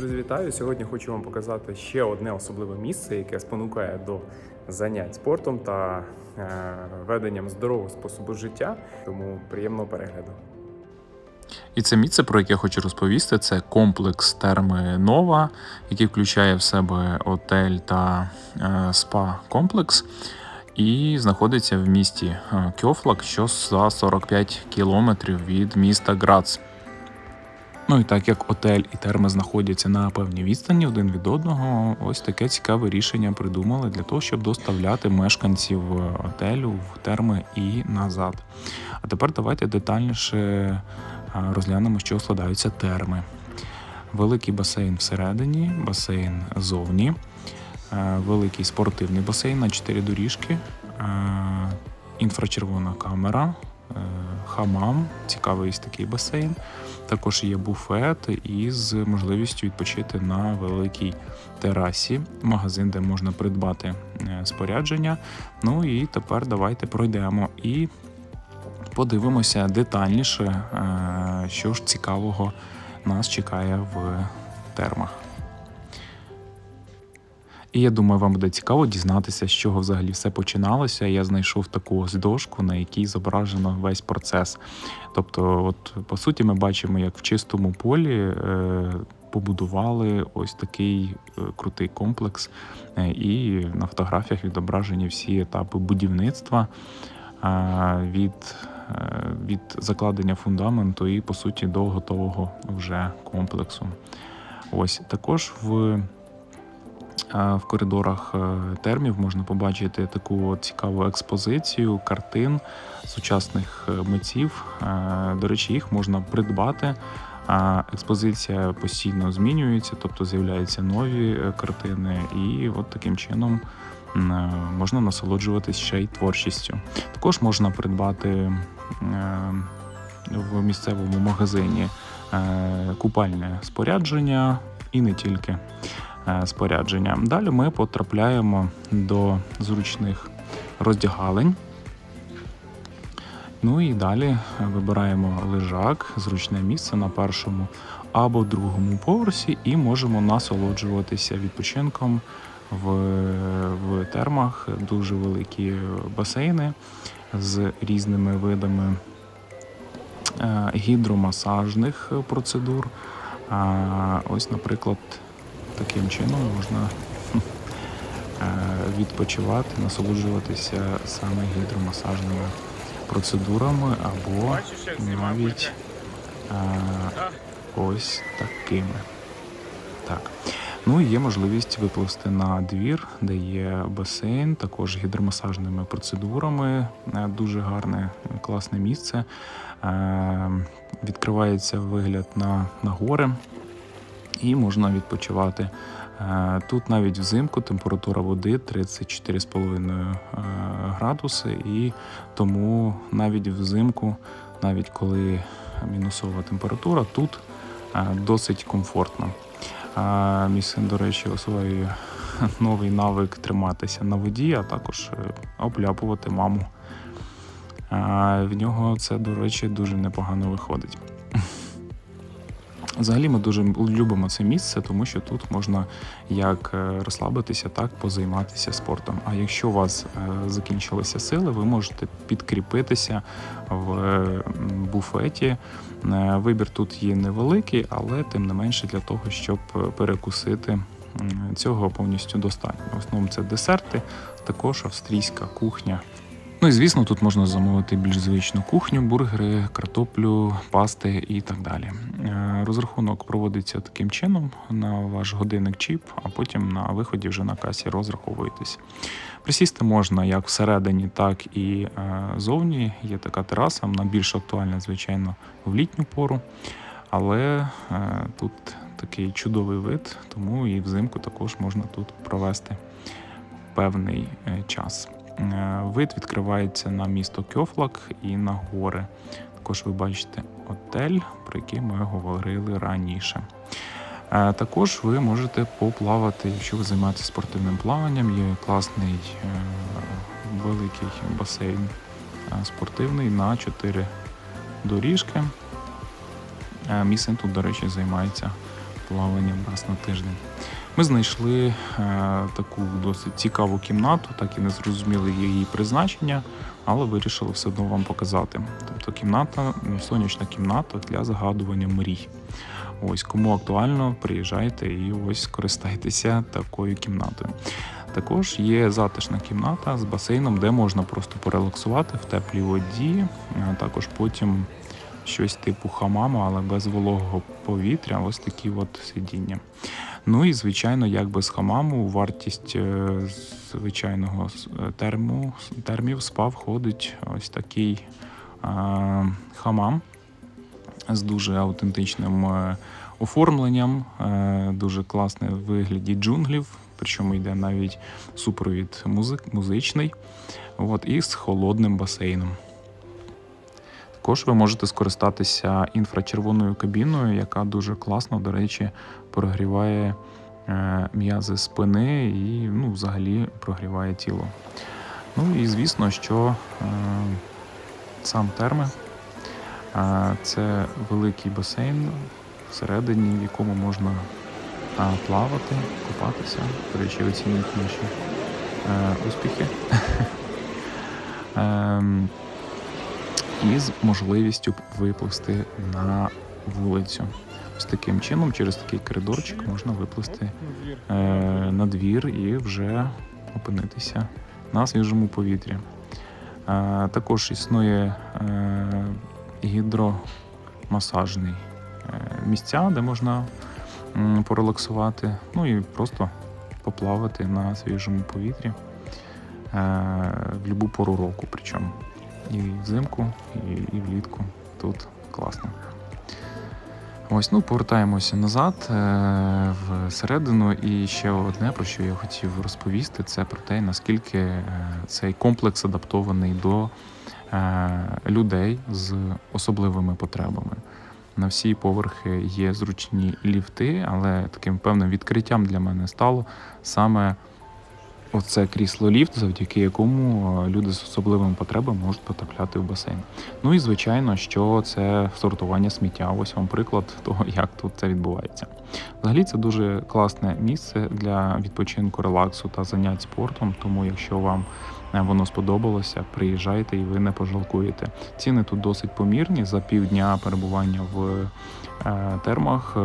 Друзі! Сьогодні хочу вам показати ще одне особливе місце, яке спонукає до занять спортом та е, веденням здорового способу життя. Тому приємного перегляду. І це місце, про яке я хочу розповісти, це комплекс терми Нова, який включає в себе отель та е, спа-комплекс. І знаходиться в місті е, Кьофлак, що за 45 кілометрів від міста Грац. Ну і так як отель і терми знаходяться на певній відстані один від одного, ось таке цікаве рішення придумали для того, щоб доставляти мешканців отелю в терми і назад. А тепер давайте детальніше е, розглянемо, що складаються терми. Великий басейн всередині, басейн зовні, е, великий спортивний басейн на 4 доріжки, е, інфрачервона камера, е, хамам, цікавий такий басейн. Також є буфет із можливістю відпочити на великій терасі, магазин, де можна придбати е, спорядження. Ну і тепер давайте пройдемо і подивимося детальніше, е, що ж цікавого нас чекає в термах. І я думаю, вам буде цікаво дізнатися, з чого взагалі все починалося. Я знайшов таку ось дошку, на якій зображено весь процес. Тобто, от по суті, ми бачимо, як в чистому полі е, побудували ось такий е, крутий комплекс, е, і на фотографіях відображені всі етапи будівництва від, від закладення фундаменту і по суті до готового вже комплексу. Ось також в В коридорах е, термів можна побачити таку цікаву експозицію картин сучасних е, митців. Е, До речі, їх можна придбати. Експозиція постійно змінюється, тобто з'являються нові картини, і от таким чином можна насолоджуватись ще й творчістю. Також можна придбати в місцевому магазині купальне спорядження і не тільки спорядження. Далі ми потрапляємо до зручних роздягалень. Ну і далі вибираємо лежак, зручне місце на першому або другому поверсі, і можемо насолоджуватися відпочинком в, в термах. Дуже великі басейни з різними видами е, гідромасажних процедур. Ось, наприклад, таким чином можна е, відпочивати, насолоджуватися саме гідромасажними процедурами або навіть е, ось такими. Так. Ну і є можливість випливти на двір, де є басейн, також гідромасажними процедурами. Е, Дуже гарне, класне місце. Відкривається вигляд на, на гори і можна відпочивати. Е, Тут навіть взимку температура води 34,5 е, градуси, і тому навіть взимку, навіть коли мінусова температура, тут е, досить комфортно. Мій син, до речі, освоює новий навик триматися на воді, а також обляпувати маму. В нього це, до речі, дуже непогано виходить. Взагалі ми дуже любимо це місце, тому що тут можна як е, розслабитися, так позайматися спортом. А якщо у вас е, закінчилися сили, ви можете підкріпитися в буфеті. Е, Вибір тут є невеликий, але тим не менше для того, щоб перекусити цього повністю достатньо. В основному це десерти, також австрійська кухня. Ну і звісно, тут можна замовити більш звичну кухню, бургери, картоплю, пасти і так далі. Е, Розрахунок проводиться таким чином на ваш годинник чіп, а потім на виході вже на касі розраховуєтесь. Присісти можна як всередині, так і е, зовні. Є така тераса, вона більш актуальна, звичайно, в літню пору. Але е, тут такий чудовий вид, тому і взимку також можна тут провести певний час. Е, Вид відкривається на місто Кьофлак і на гори. Також ви бачите отель, про який ми говорили раніше. Е, Також ви можете поплавати, якщо ви займаєтеся спортивним плаванням. Є класний е, великий басейн спортивний на 4 доріжки. Е, тут, до речі, займається плавання раз на тиждень. Ми знайшли е, таку досить цікаву кімнату, так і не зрозуміли її призначення, але вирішили все одно вам показати. Тобто кімната, сонячна кімната для загадування мрій. Ось кому актуально, приїжджайте і ось скористайтеся такою кімнатою. Також є затишна кімната з басейном, де можна просто порелаксувати в теплій воді, а також потім щось типу хамаму, але без вологого повітря, ось такі от сидіння. Ну і звичайно, як без хамаму, вартість е, звичайного е, терму, термів спа входить ось такий е, хамам з дуже аутентичним е, оформленням, дуже класне в вигляді джунглів, причому йде навіть супровід музик, музичний, от, і з холодним басейном. Також ви можете скористатися інфрачервоною кабіною, яка дуже класно, до речі, прогріває е, м'язи спини і ну, взагалі прогріває тіло. Ну і звісно, що е, сам терми е, це великий басейн всередині, в якому можна е, плавати, купатися. До речі, оцініть наші е, успіхи. Ем, і з можливістю виплисти на вулицю. З таким чином, через такий коридорчик можна виплисти е, на двір і вже опинитися на свіжому повітрі. Е, також існує е, гідромасажний е, місця, де можна м, порелаксувати, ну і просто поплавати на свіжому повітрі е, в будь-яку пору року. Причому і взимку, і, і влітку. Тут класно. Ось, ну, повертаємося назад е, всередину. І ще одне, про що я хотів розповісти, це про те, наскільки е, цей комплекс адаптований до е, людей з особливими потребами. На всі поверхи є зручні ліфти, але таким певним відкриттям для мене стало саме Оце крісло ліфт, завдяки якому е, люди з особливими потребами можуть потрапляти в басейн. Ну і звичайно, що це сортування сміття. Ось вам приклад того, як тут це відбувається. Взагалі, це дуже класне місце для відпочинку, релаксу та занять спортом. Тому, якщо вам е, воно сподобалося, приїжджайте і ви не пожалкуєте. Ціни тут досить помірні за півдня перебування в е, термах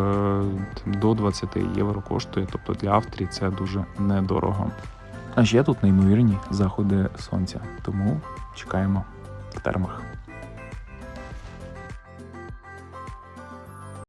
до 20 євро коштує. Тобто для авторів це дуже недорого. А ще тут неймовірні заходи сонця, тому чекаємо в термах.